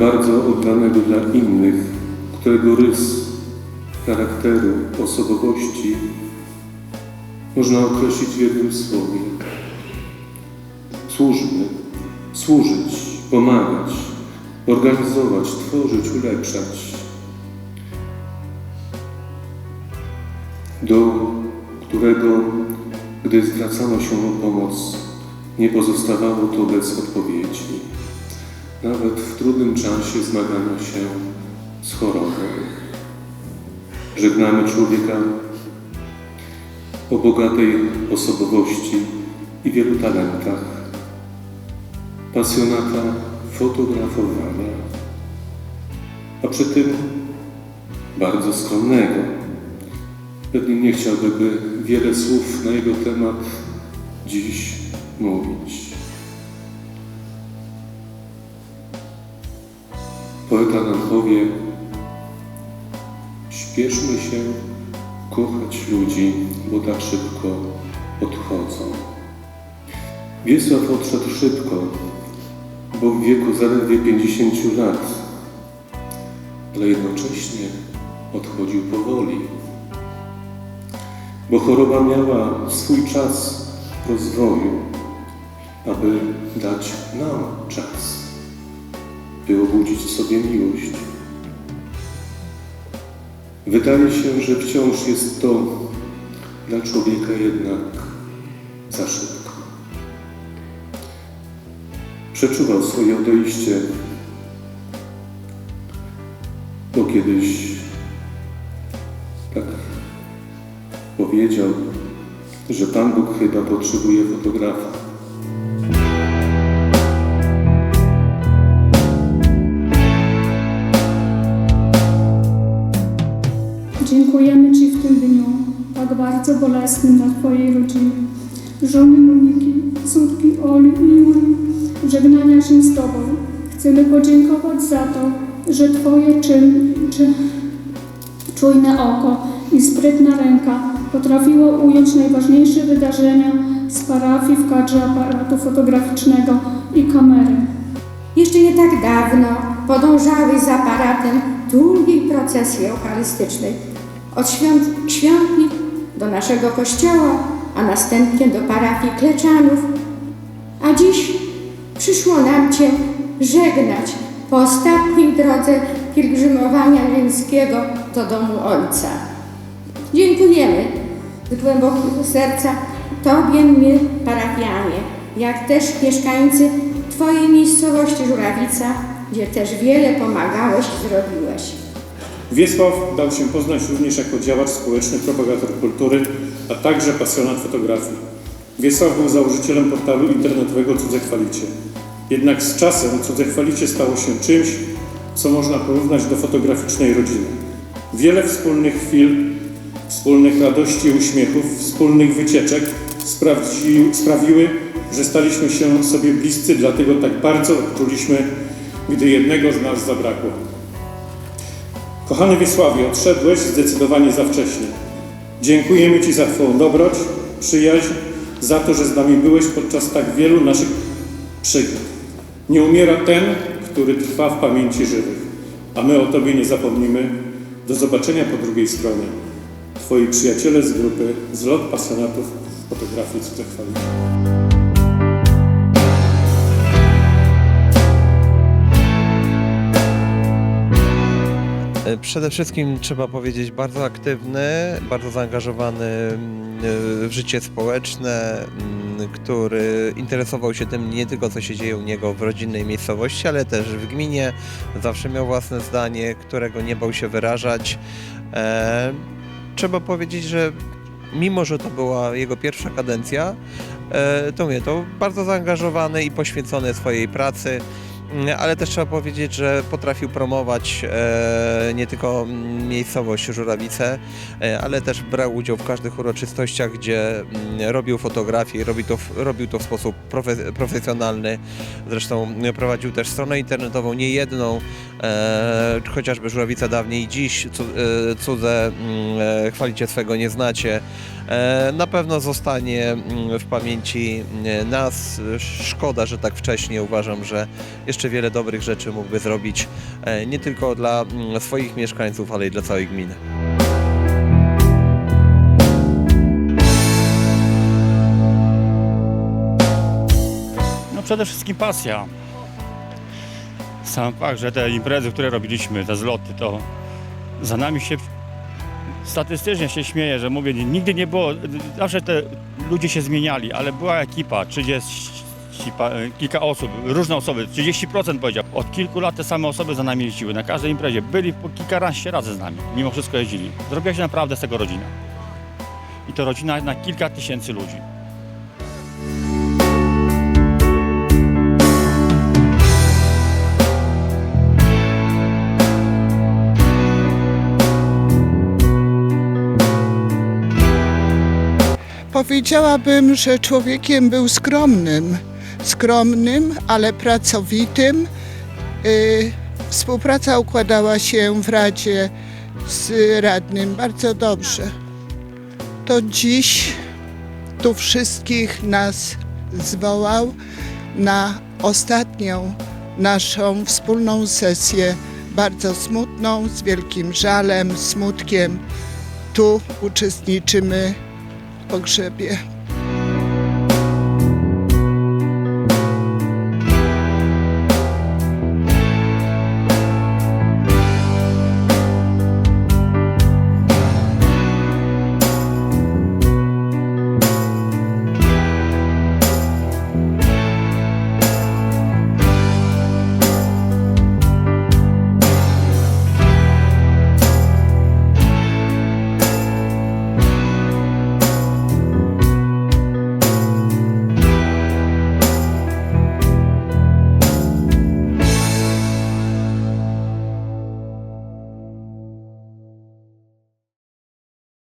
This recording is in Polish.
bardzo oddanego dla innych, którego rys charakteru, osobowości można określić w jednym słowie. Służmy, służyć, pomagać, organizować, tworzyć, ulepszać. Do którego, gdy zwracano się o pomoc, nie pozostawało to bez odpowiedzi, nawet w trudnym czasie zmagania się z chorobą. Żegnamy człowieka o bogatej osobowości i wielu talentach, pasjonata fotografowania, a przy tym bardzo skromnego. Pewnie nie chciałby wiele słów na jego temat dziś mówić. Poeta nam powie, śpieszmy się kochać ludzi, bo tak szybko odchodzą. Wiesław odszedł szybko, bo w wieku zaledwie 50 lat, ale jednocześnie odchodził powoli, bo choroba miała swój czas rozwoju, aby dać nam czas, by obudzić w sobie miłość. Wydaje się, że wciąż jest to dla człowieka jednak za szybko. Przeczuwał swoje odejście, bo kiedyś tak powiedział, że Pan Bóg chyba potrzebuje fotografa. Dziękujemy Ci w tym dniu, tak bardzo bolesnym dla Twojej rodziny, żony Moniki, córki Oli i Julii, żegnania się z Tobą. Chcemy podziękować za to, że Twoje czyn, czy, czujne oko i sprytna ręka potrafiło ująć najważniejsze wydarzenia z parafii w kadrze aparatu fotograficznego i kamery. Jeszcze nie tak dawno podążały za aparatem długiej procesji eucharystycznej. Od świąt, świątni do naszego kościoła, a następnie do parafii Kleczanów. A dziś przyszło nam Cię żegnać po ostatniej drodze pielgrzymowania rzymskiego do domu Ojca. Dziękujemy z głębokiego serca Tobie, my, parafianie, jak też mieszkańcy Twojej miejscowości Żurawica, gdzie też wiele pomagałeś i zrobiłeś. Wiesław dał się poznać również jako działacz społeczny, propagator kultury, a także pasjonat fotografii. Wiesław był założycielem portalu internetowego Cudze Chwalicie. Jednak z czasem Cudze Chwalicie stało się czymś, co można porównać do fotograficznej rodziny. Wiele wspólnych chwil, wspólnych radości i uśmiechów, wspólnych wycieczek sprawdzi, sprawiły, że staliśmy się sobie bliscy, dlatego tak bardzo odczuliśmy, gdy jednego z nas zabrakło. Kochany Wiesławie, odszedłeś zdecydowanie za wcześnie. Dziękujemy Ci za Twoją dobroć, przyjaźń, za to, że z nami byłeś podczas tak wielu naszych przygód. Nie umiera ten, który trwa w pamięci żywych, a my o Tobie nie zapomnimy. Do zobaczenia po drugiej stronie. Twoi przyjaciele z grupy Zlot Pasjonatów Fotografii Cudze Przede wszystkim trzeba powiedzieć bardzo aktywny, bardzo zaangażowany mm, w życie społeczne, mm, który interesował się tym nie tylko co się dzieje u niego w rodzinnej miejscowości, ale też w gminie. Zawsze miał własne zdanie, którego nie bał się wyrażać. E, Trzeba powiedzieć, że mimo, że to była jego pierwsza kadencja, e, to mnie to bardzo zaangażowany i poświęcony swojej pracy. Ale też trzeba powiedzieć, że potrafił promować e, nie tylko miejscowość Żurawice, e, ale też brał udział w każdych uroczystościach, gdzie mm, robił fotografie, robił to, robił to w sposób profe, profesjonalny. Zresztą prowadził też stronę internetową, nie jedną, e, chociażby Żurawice dawniej dziś, cu, e, cudze mm, e, chwalicie swego nie znacie, e, na pewno zostanie mm, w pamięci e, nas. Szkoda, że tak wcześnie uważam, że jeszcze wiele dobrych rzeczy mógłby zrobić e, nie tylko dla mm, swoich mieszkańców, ale i dla całej gminy. No przede wszystkim pasja. Sam fakt, że te imprezy, które robiliśmy, te zloty, to za nami się statystycznie się śmieję, że mówię, nigdy nie było, zawsze te ludzie się zmieniali, ale była ekipa, 30, pa- kilka osób, różne osoby, 30% powiedział. Od kilku lat te same osoby za nami jeździły, na każdej imprezie. Byli po kilkanaście razy z nami, mimo wszystko jeździli. Zrobiła się naprawdę z tego rodzina. I to rodzina na kilka tysięcy ludzi. Powiedziałabym, że człowiekiem był skromnym, skromnym, ale pracowitym. Y, Współpraca układała się w Radzie z radnym bardzo dobrze. To dziś tu wszystkich nas zwołał na ostatnią naszą wspólną sesję, bardzo smutną, z wielkim żalem, smutkiem. Tu uczestniczymy w pogrzebie